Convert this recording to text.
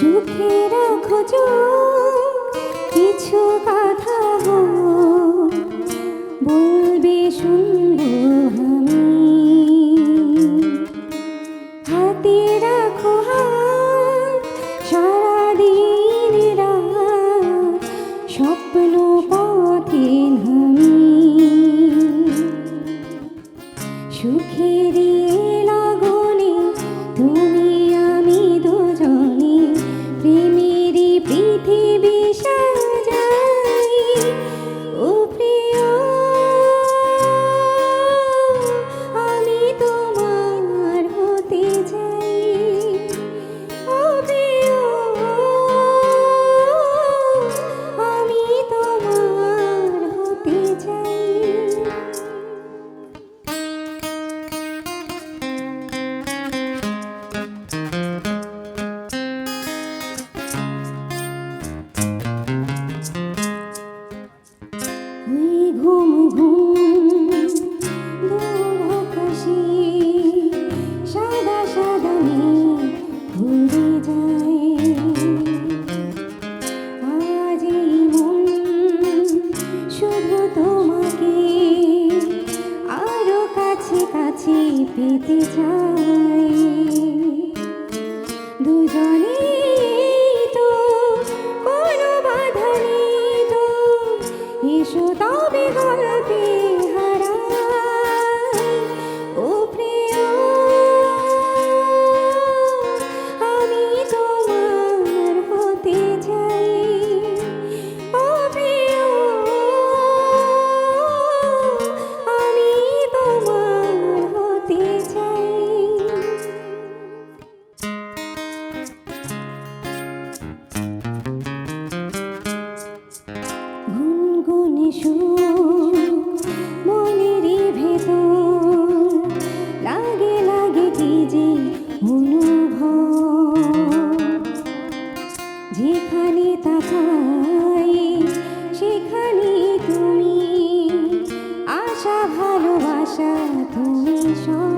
চোখে রাখো কিছু কথা বলবে শুনব আমি। হাতে রাখো সারাদিন স্বপ্ন পথে নামি। ঘুম ঘুম দূর সাদা সাদা মেঘ যায়। আজ শুধু তোমাকে, আরও কাছে কাছে পেতে চাই। দুজনে হবে গল্পে 你就